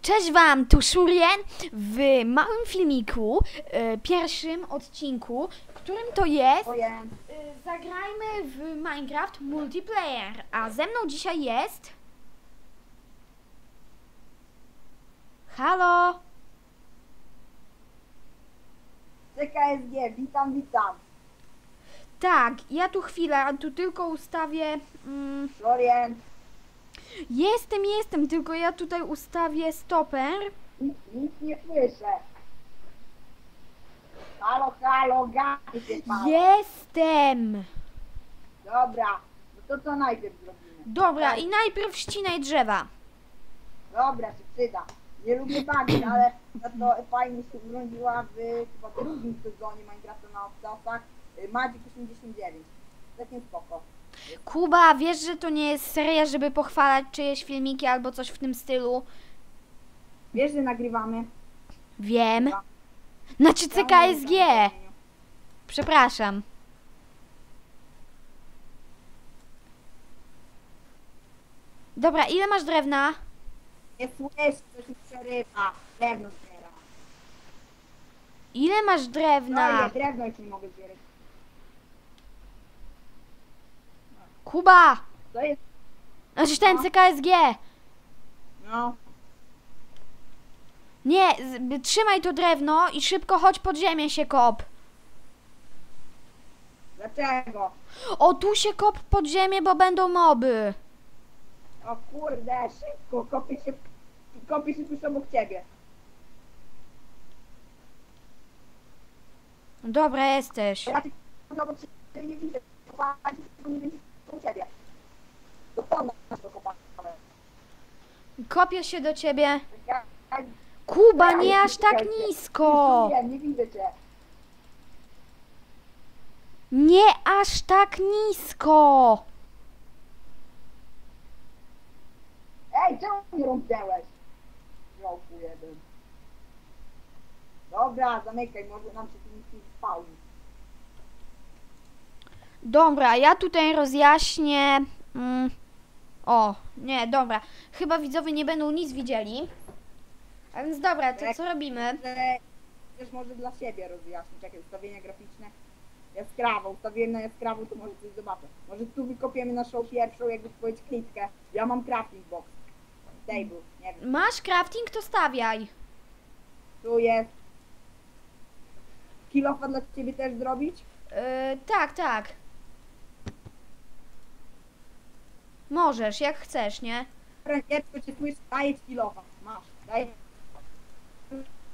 Cześć Wam, tu Shurien w małym filmiku, e, pierwszym odcinku, którym to jest e, Zagrajmy w Minecraft Multiplayer, a ze mną dzisiaj jest... Halo? CKSG, witam, witam. Tak, ja tu chwilę, tu tylko ustawię... Mm, Florian, jestem, jestem, tylko ja tutaj ustawię stoper. nic, nic nie słyszę. Halo, halo, gady się. Jestem! Dobra, no to co najpierw zrobimy? Dobra, i najpierw ścinaj drzewa. Dobra, się przyda. Nie lubię bagi, ale za to fajnie się urządziła w chyba drugim sezonie Minecrafta na obcasach Magic 89. Takim spoko. Kuba, wiesz, że to nie jest seria, żeby pochwalać czyjeś filmiki albo coś w tym stylu? Wiesz, że nagrywamy? Wiem. Ja. Znaczy CKSG. Przepraszam. Dobra, ile masz drewna? Nie słyszę, to się przerywa. Drewno zbiera. Ile masz No drewna? nie, drewno nie mogę zbierać. Kuba! To jest, Znaczy ten No. CKSG. no, Nie, trzymaj to drewno i szybko chodź pod ziemię się kop. dlaczego? O, tu się kop pod ziemię, bo będą moby. O kurde, szybko, kopię się, kopię się tuż obok ciebie. Dobra, jesteś. Ja tylko nie widzę, nie widzę u ciebie. Do kopamy. Kopię się do ciebie. Ja- ja- Kuba, nie aż tak nisko. Nie, nie widzę cię. Nie aż tak nisko. Ej, czemu mnie rąbnęłeś? Żołku jeden. Dobra, zamykaj, może nam się tu nic nie spałni. Dobra, ja tutaj rozjaśnię. Mm. O, nie, dobra. Chyba widzowie nie będą nic widzieli. A więc dobra, to co robimy? Też może dla siebie rozjaśnić, jakie ustawienia graficzne. Jaskrawo, ustawiłem na jaskrawo, to może coś zobaczę. Może tu wykopiemy naszą pierwszą, jakby powiedzieć, klitkę. Ja mam crafting box. Table, nie wiem. Masz crafting, to stawiaj. Tu jest. Kilofa dla ciebie też zrobić? Yy, tak, tak. Możesz, jak chcesz, nie? Dziecko cię słyszy, daję ci kilofa. Masz, daję.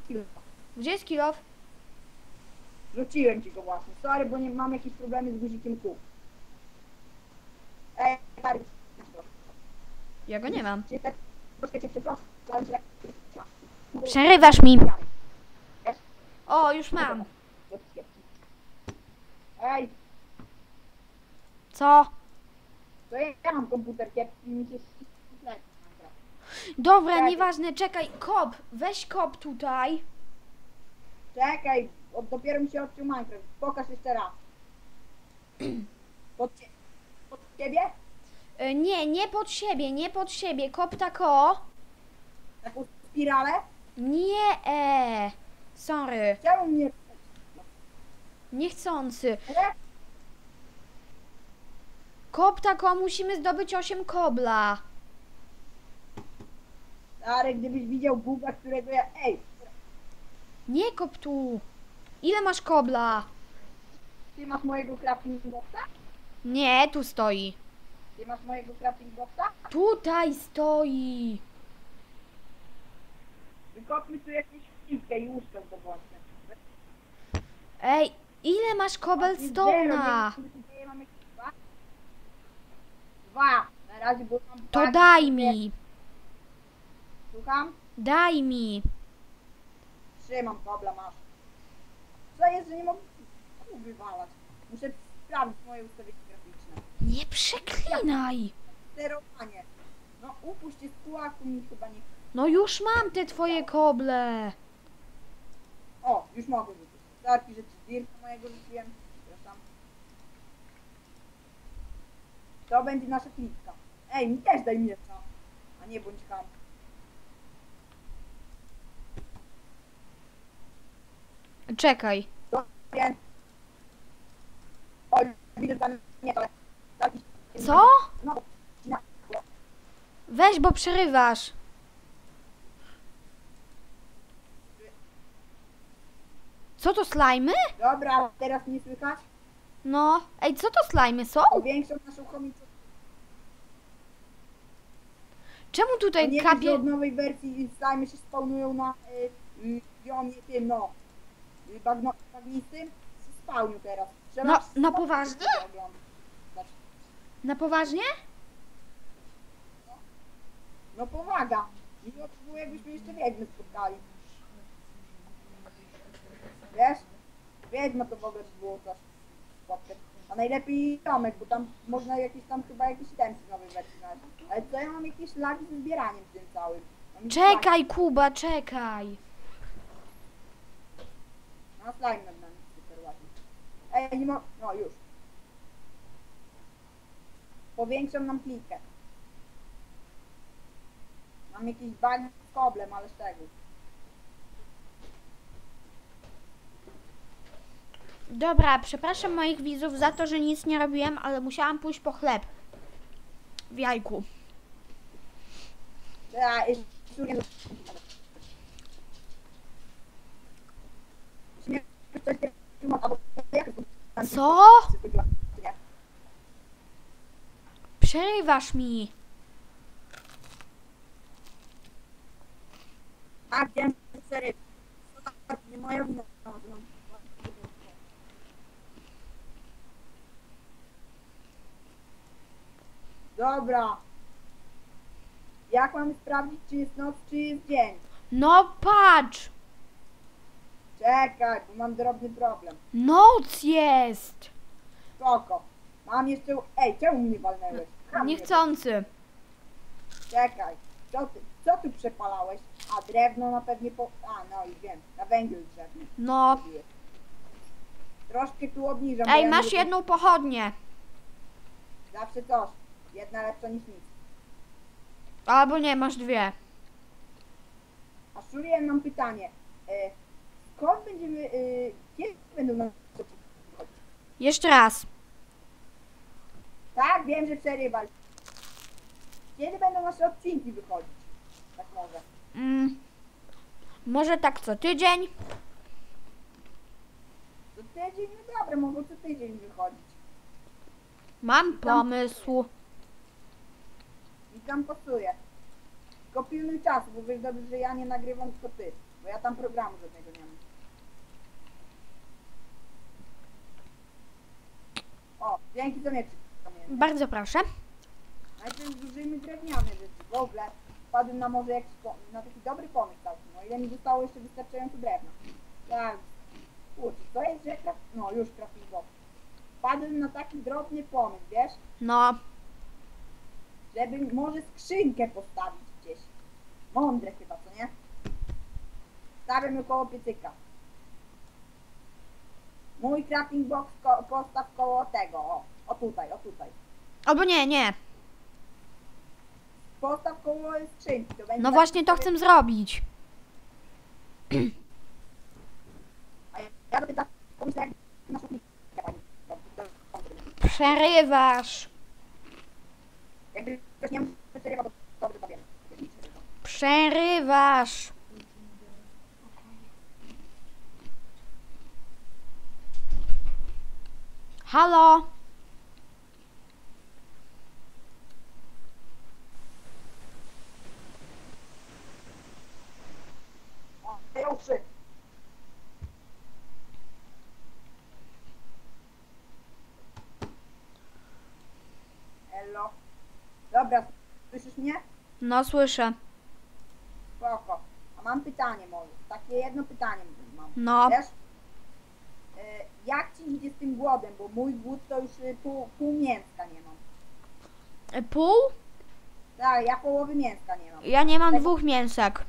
Kilofa. Gdzie jest kilof? Rzuciłem ci go właśnie. Sorry, bo nie mam jakieś problemy z guzikiem kół. Ej, stary. Ja go nie mam. Tak. Przerywasz mi. O, już mam. Ej, Co? To ja, mam komputer kiepski mi się źle. Dobra, Tak. nieważne, czekaj, kop, weź kop tutaj. Czekaj, od, dopiero mi się odciął Minecraft. Pokaż jeszcze raz. Pod, cie, pod ciebie? Yy, nie, nie pod siebie, nie pod siebie, kop tako. Taką spiralę? Nie, e. Sorry, Czemu mnie... niechcący. Ale Kop tako, musimy zdobyć 8 kobla. Stary, gdybyś widział buga, którego ja... Ej, Nie kop tu. Ile masz kobla? ty masz mojego crafting boxa? Nie, tu stoi. Ty masz mojego crafting boxa? Tutaj stoi. Wykopmy tu jakąś piłkę i łóżkę zdobądźmy. Ej, ile masz cobblestone'a? Mamy dwa. Dwa. Na razie, bo mam To dwa. daj mi. Słucham? Daj mi. Trzymam kobla, masz. Co jest, że nie mogę kół wywalać? Muszę sprawdzić moje ustawienia graficzne. Nie przeklinaj. Sterowanie. No upuść się z kółaku mi chyba nie... No już mam te twoje koble. O, już mogę rzucić. Starki, że ci dirka mojego rzuciłem. To będzie nasza klipka. Ej, mi też daj miecza. A nie bądź ham. Czekaj. Co? No. Weź, bo przerywasz. Co to slajmy? Dobra, teraz nie słychać? No. Ej, co to slajmy są? Powiększą naszą chomicę. Czemu tutaj nie kapie... od nowej wersji slimy się spawnują na y, y, biomie tym, no, y, bagno, bagnistym. Się spawnią teraz. Trzeba No, na poważnie? Na poważnie? No powaga. I to było jakbyśmy jeszcze wiedźmy spotkali. Wiesz? Wiedźma to w ogóle było coś. A najlepiej Tomek, bo tam można jakieś tam chyba w nowej wersji znaleźć. Ale co ja mam jakieś lagi ze zbieraniem tym całym. Mam. Czekaj, Kuba, czekaj. No slime nad nami, super ładnie. Ej, nie mo... No już. Powiększam nam plikę. Mam jakiś bań z koblem, ale z Dobra, przepraszam moich widzów za to, że nic nie robiłem, ale musiałam pójść po chleb. W jajku. Co? Przerywasz mi. A, wiem, Dobra. Jak mamy sprawdzić, czy jest noc, czy jest dzień? No patrz. Czekaj, bo mam drobny problem. Noc jest. Spoko. Mam jeszcze... Ej, czemu mnie walnęłeś? Kam Niechcący. Czekaj, co ty, co tu przepalałeś? A drewno na pewnie po... A, no i wiem, na węgiel drzewny. No. Troszkę tu obniżam. Ej, ja masz mówię, jedną pochodnię. Zawsze coś. Jedna lepsza niż nic. Albo nie, masz dwie. A Shurian mam pytanie. E, skąd będziemy... E, kiedy będą na... Jeszcze raz. Tak, wiem, że przerywasz. Kiedy będą nasze odcinki wychodzić? Tak może. Mm. Może tak co tydzień? Co tydzień? No dobra, mogą co tydzień wychodzić. Mam pomysł. Tam pasuje. Tylko pilnuj czasu, bo wiesz dobrze, że ja nie nagrywam, tylko ty. Bo ja tam programu żadnego nie mam. O, dzięki za mieczyk. Bardzo proszę. Najpierw zużyjmy drewniane rzeczy. W ogóle wpadłem na może jakiś na taki dobry pomysł całkiem. No ile mi zostało jeszcze wystarczająco drewna. Tak. Kurczę, to jest, że kraf... No już crafting box. Wpadłem na taki drobny pomysł, wiesz? No. Żeby może skrzynkę postawić gdzieś. Mądre chyba, co nie? Stawiam koło piecyka. Mój crafting box ko- postaw koło tego, o. O tutaj, o tutaj. Albo nie, nie. Postaw koło skrzynki. To będzie No taki właśnie to chcę zrobić. A ja- tak pomyślę, jak na. Przerywasz. Jakby nie mógł przerywać, to dobrze powiem. Przerywasz. Halo? O, ja uszy. Hello. Dobra, słyszysz mnie? No słyszę. Spoko. A mam pytanie może. Takie jedno pytanie mam. No. Wiesz? E, jak ci idzie z tym głodem? Bo mój głód to już y, pół, pół mięska nie mam. E, Pół? Tak, ja połowy mięska nie mam. Ja nie mam dwóch mięsek.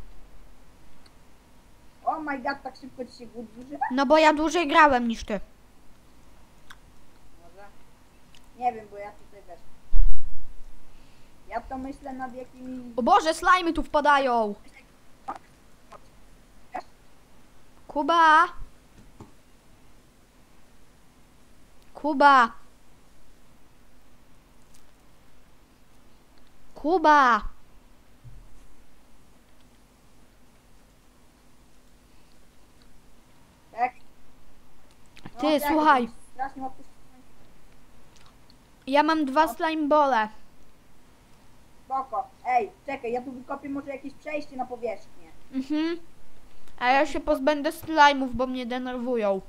Oh my god, tak szybko ci się głód zużywa? No bo ja dłużej grałem niż ty. Może? Nie wiem, bo ja tutaj wiesz. Ja to myślę nad jakimi... O Boże, slajmy tu wpadają. Kuba, Kuba! Kuba! Tak? Ty, tak, słuchaj. Ja mam dwa slime bole. Spoko. Ej, czekaj, ja tu wykopię może jakieś przejście na powierzchnię. Mhm. A ja się pozbędę slime'ów, bo mnie denerwują.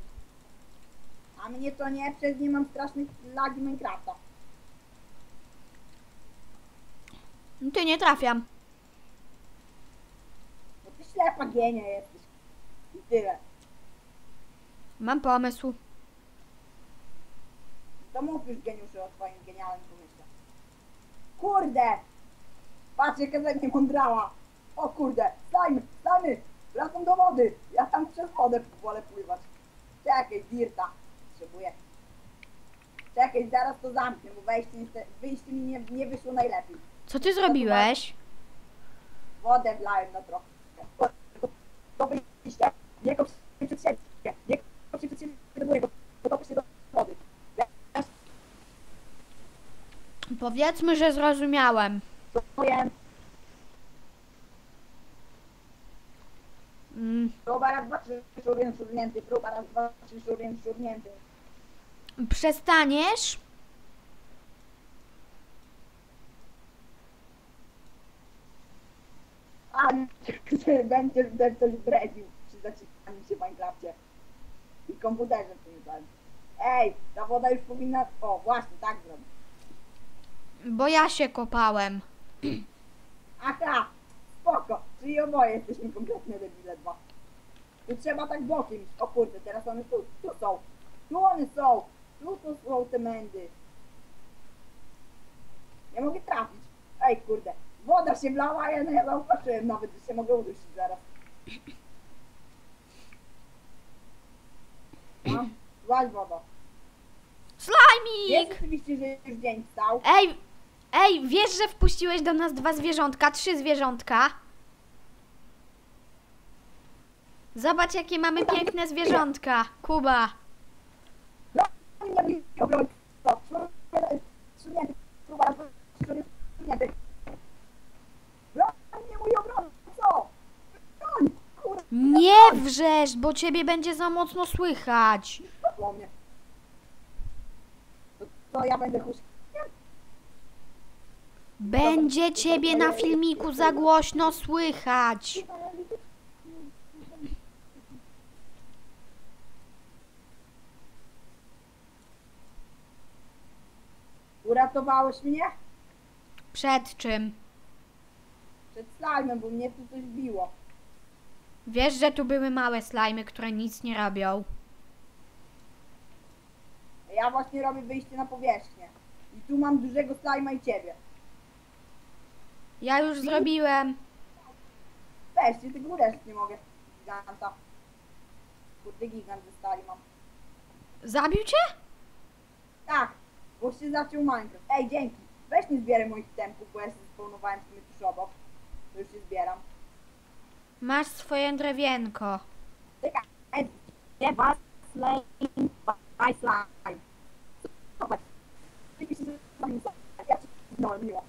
A mnie to nie, przez nie mam strasznych lagi Minecrafta. No Ty nie trafiam. Bo ty ślepa genia jesteś. I tyle. Mam pomysł. To mów już geniuszu o twoim genialnym pomyśle. Kurde! Patrz jaka ze mnie mądrała. O kurde, slimy, slimy! Wracam do wody. Ja tam przez wodę wolę pływać. Czekaj, dirta. Potrzebuję. Czekaj, zaraz to zamknę, bo wejście, niestety- wyjście mi nie, nie wyszło najlepiej. Co ty zrobiłeś? Wodę wlałem na trochę. To wyjście. Nie kop się przed siebie. Nie kop się przed siebie do góry, bo potopisz się do wody. Powiedzmy, że zrozumiałem. Powiem, Mm, próba raz, dwa, trzy, szurien, szurnięty, próba raz, dwa, trzy, szurnięty. przestaniesz? A, będziesz, będziesz coś bredził przy zaciskaniu się w Minecrafcie. I komputerze tym. Ej, ta woda już powinna... O, właśnie, tak zrobić. Bo ja się kopałem. Aha, spoko, czyli oboje jesteśmy kompletnie debile dwa. Tu trzeba tak bokiem iść. O kurde, teraz one tu, tu są. Tu one są. Tu to są te mędy. Nie mogę trafić. Ej kurde, woda się wlała, a ja nie zauważyłem nawet, że się mogę udusić zaraz. No, złaź woda. Jest Slajmik! oczywiście, że już dzień stał. Ej, ej, wiesz, że wpuściłeś do nas dwa zwierzątka, trzy zwierzątka? Zobacz, jakie mamy piękne zwierzątka. Kuba. Nie wrzesz, bo ciebie będzie za mocno słychać. To, ja będę huś... Będzie ciebie na filmiku za głośno słychać. Uratowałeś mnie? Przed czym? Przed slajmem, bo mnie tu coś biło. Wiesz, że tu były małe slajmy, które nic nie robią. Ja właśnie robię wyjście na powierzchnię. I tu mam dużego slajma i ciebie. Ja już zrobiłem. Weźcie, tego reszty nie mogę. Giganta. Kurde, gigant ze stali mam. Zabił cię? Tak, bo się zaciął Minecraft. Ej, dzięki. Weź nie zbieraj moich tempów, bo ja się spełnowałem w sumie tuż obok. To już się zbieram. Masz swoje drewienko. Czekaj, nie was, slime, by slime. Zobacz. Ty się slime, ja cię no, miło.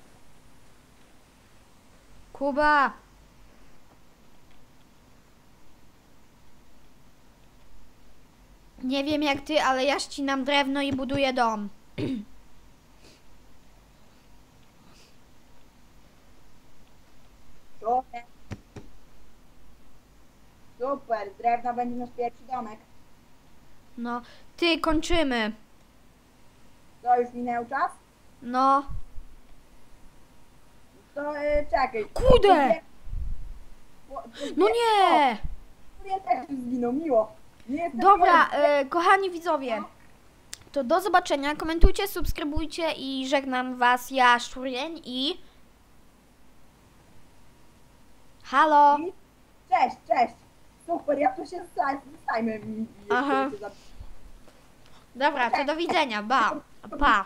Kuba. Nie wiem jak ty, ale ja ścinam drewno i buduję dom. Super. Super, z drewna będzie nasz pierwszy domek. No, ty kończymy. To już minął czas? No. To e, czekaj. Po- No nie! Ja też zginął, miło. Nie jestem Dobra, e, kochani widzowie. To do zobaczenia. Komentujcie, subskrybujcie i żegnam was ja, Szurień i... Halo. I- Cześć, cześć. Super, ja tu się stajmy. Aha. Dobra, to do widzenia. Ba. Pa.